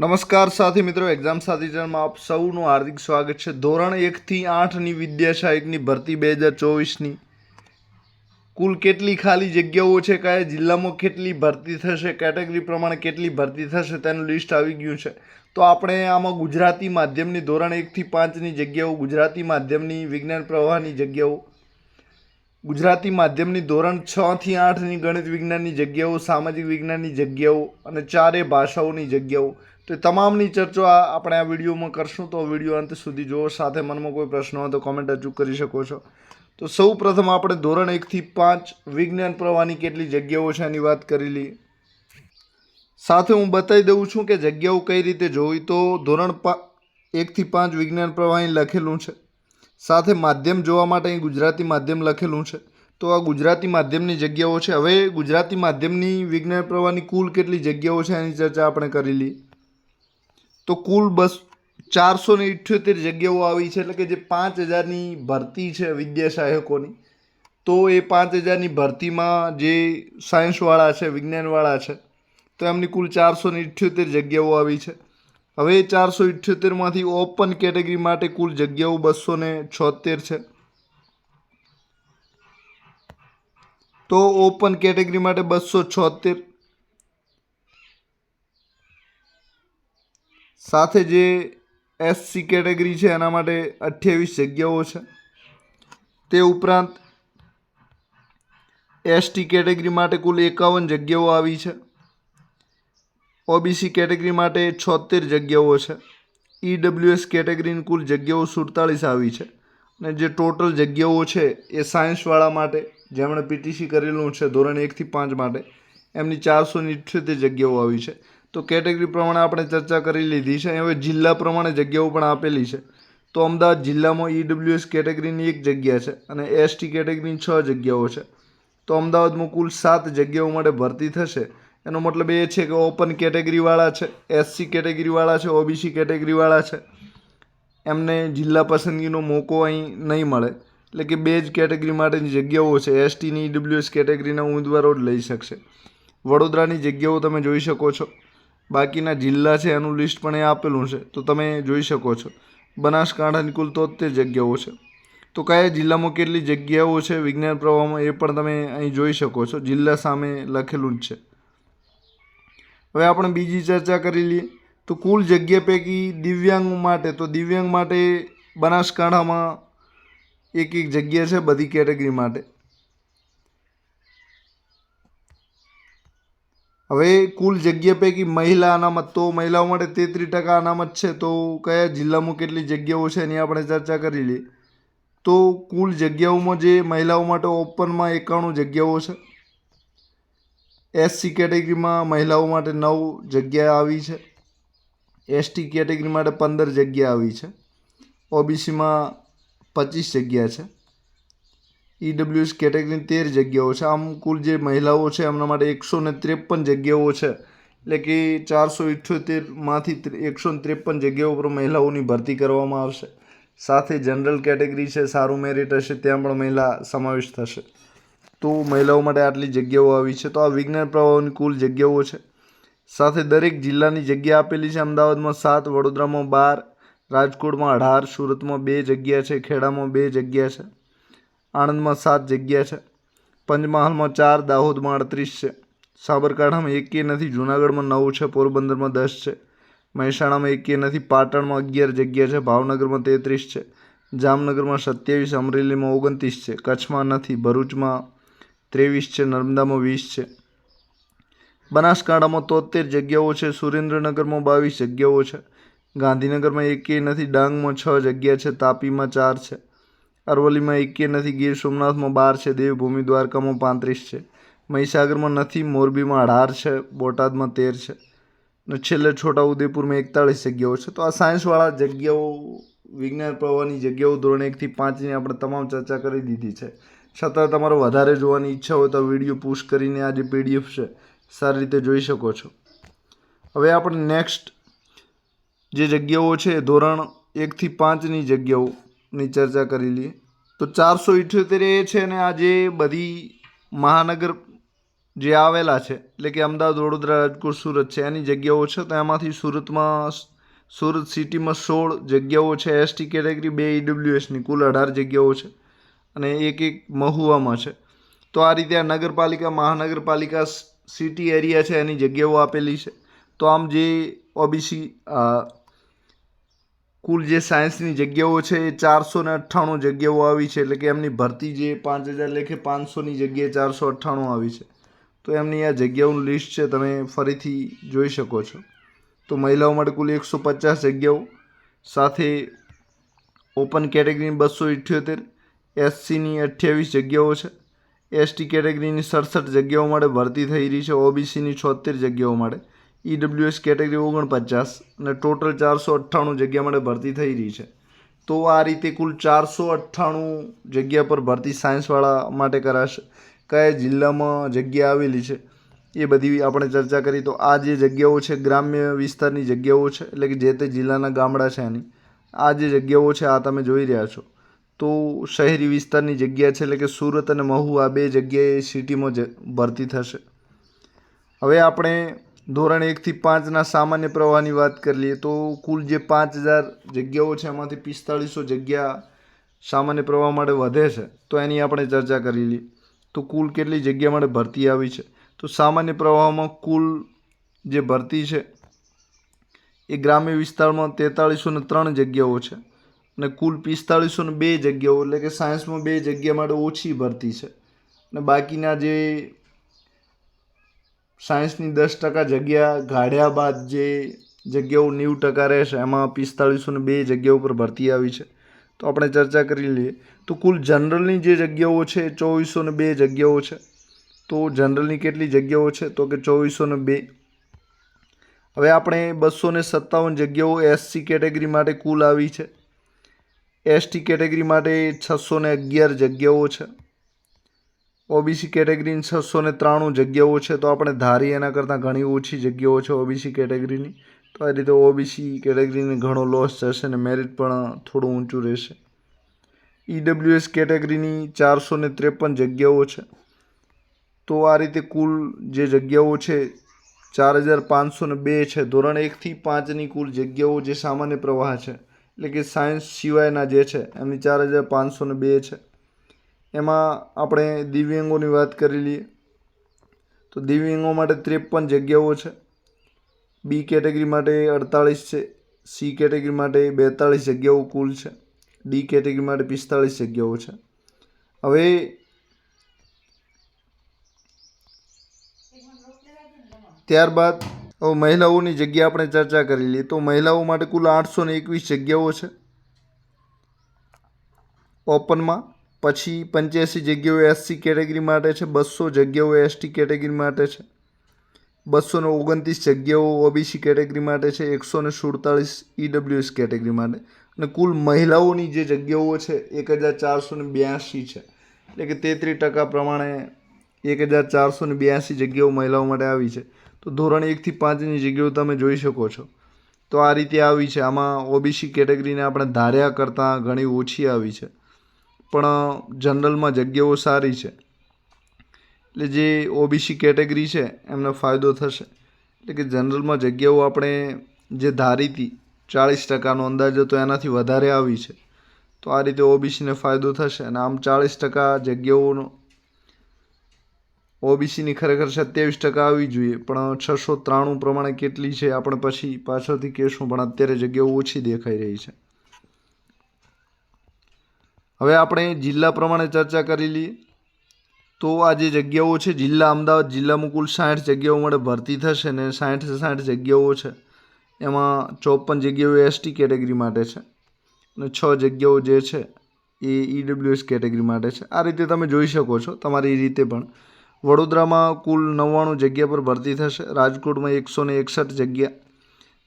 નમસ્કાર સાથી મિત્રો એક્ઝામ સાથી ચેનલમાં આપ સૌનું હાર્દિક સ્વાગત છે. ધોરણ એકથી આઠની વિદ્યા સહાયકની ભરતી બે હજાર ચોવીસની. કુલ કેટલી ખાલી જગ્યાઓ છે? કયા જિલ્લામાં કેટલી ભરતી થશે? કેટેગરી પ્રમાણે કેટલી ભરતી થશે? તેનું લિસ્ટ આવી ગયું છે. તો આપણે આમાં ગુજરાતી માધ્યમની, ધોરણ એકથી પાંચની જગ્યાઓ, ગુજરાતી માધ્યમની, વિજ્ઞાન પ્રવાહની જગ્યાઓ, ગુજરાતી માધ્યમની, ધોરણ છ થી આઠની ગણિત વિજ્ઞાનની જગ્યાઓ, સામાજિક વિજ્ઞાનની જગ્યાઓ અને ચારે ભાષાઓની જગ્યાઓ. તો તમામની ચર્ચા આપણે આ વિડીયોમાં કરશું તો વીડિયો અંત સુધી જુઓ. સાથે મનમાં કોઈ પ્રશ્ન હોય તો કોમેન્ટ અચૂક કરી શકો છો. તો સૌ પ્રથમ આપણે ધોરણ એકથી પાંચ વિજ્ઞાન પ્રવાહની કેટલી જગ્યાઓ છે એની વાત કરી સાથે હું બતાવી દઉં છું કે જગ્યાઓ કઈ રીતે જોવી તો ધોરણ પા એકથી પાંચ વિજ્ઞાન પ્રવાહ લખેલું છે. સાથે માધ્યમ જોવા માટે અહીં ગુજરાતી માધ્યમ લખેલું છે. તો આ ગુજરાતી માધ્યમની જગ્યાઓ છે. હવે ગુજરાતી માધ્યમની વિજ્ઞાન પ્રવાહની કુલ કેટલી જગ્યાઓ છે એની ચર્ચા આપણે કરી તો કુલ બસ ચારસો ને ઇઠ્યોતેર જગ્યાઓ આવી છે, એટલે કે જે પાંચ હજારની ભરતી છે વિદ્યા તો એ પાંચ હજારની ભરતીમાં જે સાયન્સવાળા છે, વિજ્ઞાનવાળા છે, તો એમની કુલ ચારસો ને ઇઠ્યોતેર જગ્યાઓ આવી છે. હવે ચારસો ઇઠ્યોતેરમાંથી ઓપન કેટેગરી માટે કુલ જગ્યાઓ બસો ને છોતેર છે. તો ઓપન કેટેગરી માટે બસો છોતેર સાથે જે એસસી કેટેગરી છે, એના માટે અઠ્યાવીસ જગ્યાઓ છે. તે ઉપરાંત એસટી કેટેગરી માટે કુલ એકાવન જગ્યાઓ આવી છે. ઓબીસી કેટેગરી માટે છોતેર જગ્યાઓ છે. ઈડબ્લ્યુએસ કેટેગરીની કુલ જગ્યાઓ સુડતાલીસ આવી છે. અને જે ટોટલ જગ્યાઓ છે, એ સાયન્સવાળા માટે, જેમણે પીટીસી કરેલું છે, ધોરણ એકથી પાંચ માટે, એમની ચારસો ઇઠ્યોતેર જગ્યાઓ આવી છે. તો કેટેગરી પ્રમાણે આપણે ચર્ચા કરી લીધી છે. હવે જિલ્લા પ્રમાણે જગ્યાઓ પણ આપેલી છે. તો અમદાવાદ જિલ્લામાં ઈડબ્લ્યુએસ કેટેગરીની એક જગ્યા છે અને એસટી કેટેગરીની છ જગ્યાઓ છે. તો અમદાવાદમાં કુલ સાત જગ્યાઓ માટે ભરતી થશે. એનો મતલબ એ છે કે ઓપન કેટેગરીવાળા છે એસસી કેટેગરીવાળા છે ઓબીસી કેટેગરીવાળા છે. એમને જિલ્લા પસંદગીનો મોકો અહીં નહીં મળે. એટલે કે બે જ કેટેગરી માટેની જગ્યાઓ છે. એસટીની ઈડબ્લ્યુએસ કેટેગરીના ઉમેદવારો જ લઈ શકશે. વડોદરાની જગ્યાઓ તમે જોઈ શકો છો. બાકીના જિલ્લા છે એનું લિસ્ટ પણ એ આપેલું છે. તો તમે જોઈ શકો છો. બનાસકાંઠાની કુલ તોતેર જગ્યાઓ છે. તો કયા જિલ્લામાં કેટલી જગ્યાઓ છે? વિજ્ઞાન પ્રવાહમાં એ પણ તમે અહીં જોઈ શકો છો. જિલ્લા સામે લખેલું જ છે. હવે આપણે બીજી ચર્ચા કરી લઈએ. તો કુલ જગ્યા પૈકી દિવ્યાંગ માટે, તો દિવ્યાંગ માટે બનાસકાંઠામાં એક એક જગ્યા છે બધી કેટેગરી માટે. હવે કુલ જગ્યા પૈકી મહિલા અનામત, તો મહિલાઓ માટે તેત્રીસ ટકા અનામત છે, તો કયા જિલ્લામાં કેટલી જગ્યાઓ છે એની આપણે ચર્ચા કરી લઈએ. તો કુલ જગ્યાઓમાં જે મહિલાઓ માટે ઓપનમાં એકાણું જગ્યાઓ છે. એસસી કેટેગરીમાં મહિલાઓ માટે નવ જગ્યા આવી છે. એસટી કેટેગરી માટે પંદર જગ્યા આવી છે. ઓબીસીમાં પચીસ જગ્યા છે. ઈડબ્લ્યુએસ કેટેગરીની તેર જગ્યાઓ છે. આમ કુલ જે મહિલાઓ છે, એમના માટે એકસો ને ત્રેપન જગ્યાઓ છે. એટલે કે ચારસો ઇઠ્યોતેરમાંથી એકસો ને ત્રેપન જગ્યાઓ પર મહિલાઓની ભરતી કરવામાં આવશે. સાથે જનરલ કેટેગરી છે, સારું મેરિટ હશે, ત્યાં પણ મહિલા સમાવેશ થશે. તો મહિલાઓ માટે આટલી જગ્યાઓ આવી છે. તો આ વિજ્ઞાન પ્રવાહોની કુલ જગ્યાઓ છે. સાથે દરેક જિલ્લાની જગ્યા આપેલી છે. અમદાવાદમાં સાત, વડોદરામાં બાર, રાજકોટમાં અઢાર, સુરતમાં બે જગ્યા છે, ખેડામાં બે જગ્યા છે. આણંદમાં સાત જગ્યા છે. પંચમહાલમાં ચાર, દાહોદમાં અડત્રીસ છે. સાબરકાંઠામાં એકે નથી, જૂનાગઢમાં નવ છે, પોરબંદરમાં દસ છે. મહેસાણામાં એકે નથી, પાટણમાં અગિયાર જગ્યા છે, ભાવનગરમાં તેત્રીસ છે. જામનગરમાં સત્યાવીસ, અમરેલીમાં ઓગણત્રીસ છે. કચ્છમાં નથી, ભરૂચમાં ત્રેવીસ છે, નર્મદામાં વીસ છે. બનાસકાંઠામાં તોતેર જગ્યાઓ છે, સુરેન્દ્રનગરમાં બાવીસ જગ્યાઓ છે. ગાંધીનગરમાં એકેય નથી, ડાંગમાં છ જગ્યા છે, તાપીમાં ચાર છે. અરવલ્લીમાં એકે નથી, ગીર સોમનાથમાં બાર છે, દેવભૂમિ દ્વારકામાં પાંત્રીસ છે. મહીસાગરમાં નથી, મોરબીમાં અઢાર છે, બોટાદમાં તેર છે. અને છેલ્લે છોટાઉદેપુરમાં એકતાળીસ જગ્યાઓ છે. તો આ સાયન્સવાળા જગ્યાઓ, વિજ્ઞાન પ્રવાહની જગ્યાઓ ધોરણ એકથી પાંચની આપણે તમામ ચર્ચા કરી દીધી છે. છતાં તમારે વધારે જોવાની ઈચ્છા હોય તો વીડિયો પુશ કરીને આ જે પીડીએફ છે, સારી રીતે જોઈ શકો છો. હવે આપણે નેક્સ્ટ જે જગ્યાઓ છે, ધોરણ એકથી પાંચની જગ્યાઓ આપણે ચર્ચા કરી લઈએ તો ચારસો ઇઠ્યોતેર એ છે અને આ જે બધી મહાનગર જે આવેલા છે, એટલે કે અમદાવાદ, વડોદરા, રાજકોટ, સુરત છે, એની જગ્યાઓ છે, તો એમાંથી સુરતમાં સુરત સિટીમાં સોળ જગ્યાઓ છે એસટી કેટેગરી બે ઈડબ્લ્યુએસની કુલ અઢાર જગ્યાઓ છે, અને એક એક મહુવામાં છે. તો આ રીતે આ નગરપાલિકા, મહાનગરપાલિકા સિટી એરિયા છે, એની જગ્યાઓ આપેલી છે. તો આમ જે ઓબીસી કુલ જે સાયન્સની જગ્યાઓ છે એ ચારસો ને અઠ્ઠાણું જગ્યાઓ આવી છે. એટલે કે એમની ભરતી જે પાંચ હજાર લેખે પાંચસોની જગ્યાએ ચારસો અઠ્ઠાણું આવી છે. તો એમની આ જગ્યાઓનું લિસ્ટ છે તમે ફરીથી જોઈ શકો છો. તો મહિલાઓ માટે કુલ એકસો પચાસ જગ્યાઓ, સાથે ઓપન કેટેગરીની બસો ઇઠ્યોતેર એસસીની અઠ્યાવીસ જગ્યાઓ છે. એસટી કેટેગરીની સડસઠ જગ્યાઓ માટે ભરતી થઈ રહી છે. ઓબીસીની છોતેર જગ્યાઓ માટે. ઈડબ્લ્યુએસ કેટેગરી ઓગણપચાસ અને ટોટલ ચારસો અઠ્ઠાણું જગ્યા માટે ભરતી થઈ રહી છે. તો આ રીતે કુલ ચારસો અઠ્ઠાણું જગ્યા પર ભરતી સાયન્સવાળા માટે કરાશે. કયા જિલ્લામાં જગ્યા આવેલી છે? એ બધી આપણે ચર્ચા કરી. તો આ જે જગ્યાઓ છે, ગ્રામ્ય વિસ્તારની જગ્યાઓ છે, એટલે કે જે તે જિલ્લાના ગામડા છે એની, આ જે જગ્યાઓ છે, આ તમે જોઈ રહ્યા છો. તો શહેરી વિસ્તારની જગ્યા છે, એટલે કે સુરત અને મહુ આ બે જગ્યાએ સિટીમાં જ ભરતી થશે. હવે આપણે ધોરણ એકથી પાંચના સામાન્ય પ્રવાહની વાત કરી લઈએ તો કુલ જે પાંચ હજાર જગ્યાઓ છે, એમાંથી પિસ્તાળીસો જગ્યા સામાન્ય પ્રવાહ માટે વધે છે. તો એની આપણે ચર્ચા કરી લઈએ. તો કુલ કેટલી જગ્યા માટે ભરતી આવી છે? તો સામાન્ય પ્રવાહમાં કુલ જે ભરતી છે, એ ગ્રામ્ય વિસ્તારમાં તેતાળીસો ને ત્રણ જગ્યાઓ છે અને કુલ પિસ્તાળીસો ને બે જગ્યાઓ, એટલે કે સાયન્સમાં બે જગ્યા માટે ઓછી ભરતી છે. અને બાકીના જે સાયન્સની દસ ટકા જગ્યા ગાળ્યા બાદ જે જગ્યાઓ નેવું ટકા રહેશે, એમાં પિસ્તાળીસો ને બે જગ્યાઓ પર ભરતી આવી છે. તો આપણે ચર્ચા કરી લઈએ. તો કુલ જનરલની જે જગ્યાઓ છે ચોવીસો ને બે જગ્યાઓ છે. તો જનરલની કેટલી જગ્યાઓ છે? તો કે ચોવીસો ને બે. હવે આપણે બસો ને સત્તાવન જગ્યાઓ એસસી કેટેગરી માટે કુલ આવી છે. એસટી કેટેગરી માટે છસો ને અગિયાર જગ્યાઓ છે. ઓબીસી કેટેગરીની છસો ને ત્રાણું જગ્યાઓ છે, તો આપણે ધારી એના કરતાં ઘણી ઓછી જગ્યાઓ છે ઓબીસી કેટેગરીની. તો આ રીતે ઓબીસી કેટેગરીને ઘણો લોસ જશે અને મેરિટ પણ થોડું ઊંચું રહેશે. ઈડબ્લ્યુએસ કેટેગરીની ચારસો ને ત્રેપન જગ્યાઓ છે. તો આ રીતે કુલ જે જગ્યાઓ છે, ચાર હજાર પાંચસો ને બે છે. ધોરણ એકથી પાંચની કુલ જગ્યાઓ જે સામાન્ય પ્રવાહ છે, એટલે કે સાયન્સ સિવાયના જે છે, એમની ચાર હજાર પાંચસો ને બે છે. એમાં આપણે દિવ્યાંગોની વાત કરી લઈએ, તો દિવ્યાંગો માટે ત્રેપન જગ્યાઓ છે. બી કેટેગરી માટે અડતાળીસ છે સી કેટેગરી માટે બેતાળીસ જગ્યાઓ કુલ છે ડી કેટેગરી માટે પિસ્તાળીસ જગ્યાઓ છે. હવે ત્યારબાદ મહિલાઓની જગ્યા આપણે ચર્ચા કરી લઈએ, તો મહિલાઓ માટે કુલ આઠસો ને એકવીસ જગ્યાઓ છે. ઓપનમાં પછી પંચ્યાસી જગ્યાઓ એસસી કેટેગરી માટે છે, બસો જગ્યાઓ એસટી કેટેગરી માટે છે બસો ને ઓગણત્રીસ જગ્યાઓ ઓબીસી કેટેગરી માટે છે એકસો ને સુડતાલીસ ઈડબ્લ્યુએસ કેટેગરી માટે. અને કુલ મહિલાઓની જે જગ્યાઓ છે એક હજાર ચારસો ને બ્યાસી છે. એટલે કે તેત્રીસ ટકા પ્રમાણે એક હજાર ચારસો ને બ્યાસી જગ્યાઓ મહિલાઓ માટે આવી છે. તો ધોરણ એકથી પાંચની જગ્યાઓ તમે જોઈ શકો છો. તો આ રીતે આવી છે. આમાં ઓબીસી કેટેગરીને આપણે ધાર્યા કરતાં ઘણી ઓછી આવી છે. પણ જનરલમાં જગ્યાઓ સારી છે. એટલે જે ઓબીસી કેટેગરી છે, એમને ફાયદો થશે. એટલે કે જનરલમાં જગ્યાઓ આપણે જે ધારી હતી, ચાળીસ ટકાનો અંદાજ હતો, એનાથી વધારે આવી છે. તો આ રીતે ઓબીસીને ફાયદો થશે અને આમ ચાળીસ ટકા જગ્યાઓનો ઓબીસીની ખરેખર સત્યાવીસ ટકા આવવી જોઈએ. પણ છસો ત્રાણું પ્રમાણે કેટલી છે, આપણે પછી પાછળથી કહેશું, પણ અત્યારે જગ્યાઓ ઓછી દેખાઈ રહી છે. હવે આપણે જિલ્લા પ્રમાણે ચર્ચા કરી લઈએ. તો આ જે જગ્યાઓ છે, જિલ્લા અમદાવાદ જિલ્લામાં કુલ સાઠ જગ્યાઓ માટે ભરતી થશે ને સાઠ સાઠ જગ્યાઓ છે. એમાં ચોપન જગ્યાઓ એસટી કેટેગરી માટે છે અને છ જગ્યાઓ જે છે એ ઈડબ્લ્યુએસ કેટેગરી માટે છે. આ રીતે તમે જોઈ શકો છો તમારી રીતે પણ. વડોદરામાં કુલ નવ્વાણું જગ્યા પર ભરતી થશે, રાજકોટમાં એકસો ને એકસઠ જગ્યા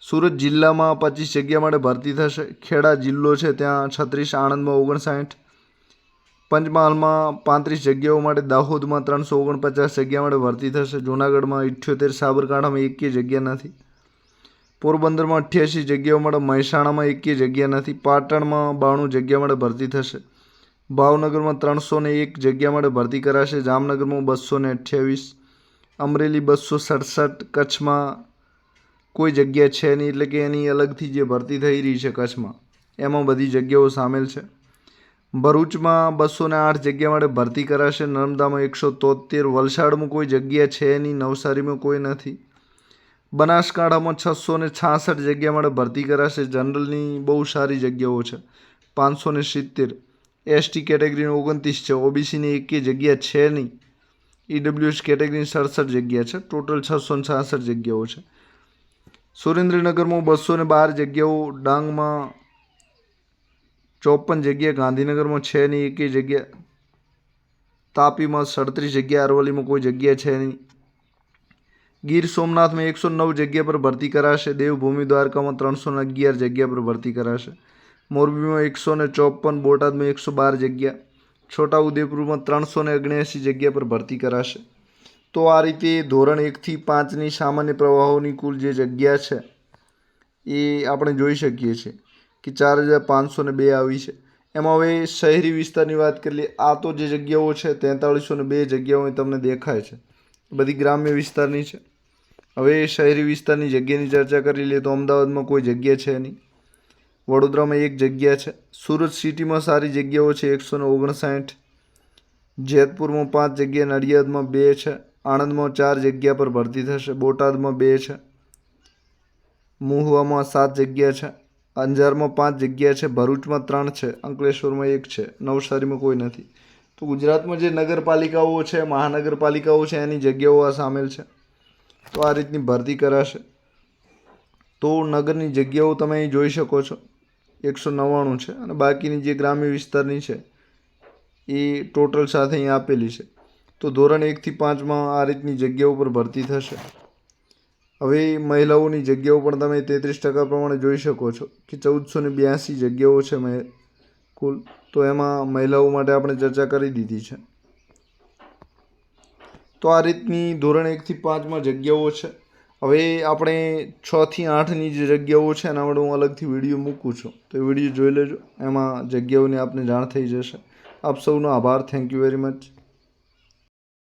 સુરત જિલ્લામાં પચીસ જગ્યા માટે ભરતી થશે. ખેડા જિલ્લો છે, ત્યાં છત્રીસ, આણંદમાં ઓગણસાઠ, પંચમહાલમાં પાંત્રીસ જગ્યાઓ માટે દાહોદમાં ત્રણસો ઓગણપચાસ જગ્યા માટે ભરતી થશે. જૂનાગઢમાં ઇઠ્યોતેર, સાબરકાંઠામાં એકેય જગ્યા નથી. પોરબંદરમાં અઠ્યાસી જગ્યાઓ માટે મહેસાણામાં એકેય જગ્યા નથી. પાટણમાં બાણું જગ્યા માટે ભરતી થશે. ભાવનગરમાં ત્રણસો ને એક જગ્યા માટે ભરતી કરાશે. જામનગરમાં બસો ને અઠ્યાવીસ, અમરેલી બસો સડસઠ, કચ્છમાં કોઈ જગ્યા છે નહીં એટલે કે એની અલગથી જે ભરતી થઈ રહી છે કચ્છમાં, એમાં બધી જગ્યાઓ સામેલ છે. ભરૂચમાં બસો ને આઠ જગ્યા માટે ભરતી કરાશે. નર્મદામાં એકસો તોતેર વલસાડમાં કોઈ જગ્યા છે નહીં, નવસારીમાં કોઈ નથી. બનાસકાંઠામાં છસો ને છાસઠ જગ્યા માટે ભરતી કરાશે. જનરલની બહુ સારી જગ્યાઓ છે. પાંચસો ને સિત્તેર. એસટી કેટેગરીની ઓગણત્રીસ છે. ઓબીસીની એકે જગ્યા છે નહીં. ઈડબ્લ્યુએસ કેટેગરીની સડસઠ જગ્યા છે. ટોટલ છસો ને છાસઠ જગ્યાઓ છે. સુરેન્દ્રનગરમાં બસો ને બાર જગ્યાઓ ડાંગમાં, ચોપન જગ્યા ગાંધીનગરમાં છે નહીં એકેય જગ્યા, તાપીમાં સડત્રીસ જગ્યા, અરવલ્લીમાં કોઈ જગ્યા છે નહીં. ગીર સોમનાથમાં એકસો નવ જગ્યા પર ભરતી કરાશે, દેવભૂમિ દ્વારકામાં ત્રણસો અગિયાર જગ્યા પર ભરતી કરાશે. મોરબીમાં એકસો ને ચોપન, બોટાદમાં એકસો બાર જગ્યા, છોટાઉદેપુરમાં ત્રણસો ને ઓગણ્યાસી જગ્યા પર ભરતી કરાશે. તો આ રીતે ધોરણ એકથી પાંચની સામાન્ય પ્રવાહોની કુલ જે જગ્યા છે, એ આપણે જોઈ શકીએ છીએ કે ચાર હજાર પાંચસો ને બે આવી છે. એમાં હવે શહેરી વિસ્તારની વાત કરી લઈએ આ તો જે જગ્યાઓ છે, તેતાળીસો ને બે જગ્યાઓ તમને દેખાય છે. બધી ગ્રામ્ય વિસ્તારની છે. હવે શહેરી વિસ્તારની જગ્યાની ચર્ચા કરી લઈએ તો અમદાવાદમાં કોઈ જગ્યા છે નહીં. વડોદરામાં એક જગ્યા છે. સુરત સિટીમાં સારી જગ્યાઓ છે, એકસો ને ઓગણસાઠ. જેતપુરમાં પાંચ જગ્યા, નડિયાદમાં બે છે. આણંદમાં ચાર જગ્યા પર ભરતી થશે. બોટાદમાં બે છે. મહુવામાં સાત જગ્યા છે. અંજારમાં પાંચ જગ્યા છે. ભરૂચમાં ત્રણ છે. અંકલેશ્વરમાં એક છે. નવસારીમાં કોઈ નથી. તો ગુજરાતમાં જે નગરપાલિકાઓ છે, મહાનગરપાલિકાઓ છે, એની જગ્યાઓ આ સામેલ છે. તો આ રીતની ભરતી કરાશે. તો નગરની જગ્યાઓ તમે અહીં જોઈ શકો છો. એકસો નવ્વાણું છે. અને બાકીની જે ગ્રામ્ય વિસ્તારની છે, એ ટોટલ સાથે અહીં આપેલી છે. તો ધોરણ એકથી પાંચમાં આ રીતની જગ્યાઓ પર ભરતી થશે. હવે મહિલાઓની જગ્યાઓ પણ તમે તેત્રીસ ટકા પ્રમાણે જોઈ શકો છો કે ચૌદસો ને બ્યાસી જગ્યાઓ છે મેં, કુલ. તો એમાં મહિલાઓ માટે આપણે ચર્ચા કરી દીધી છે. તો આ રીતની ધોરણ એકથી પાંચમાં જગ્યાઓ છે. હવે આપણે છથી આઠની જે જગ્યાઓ છે એના માટે હું અલગથી વીડિયો મૂકું છું. તો એ વીડિયો જોઈ લેજો. એમાં જગ્યાઓની આપને જાણ થઈ જશે. આપ સૌનો આભાર. Thank you very much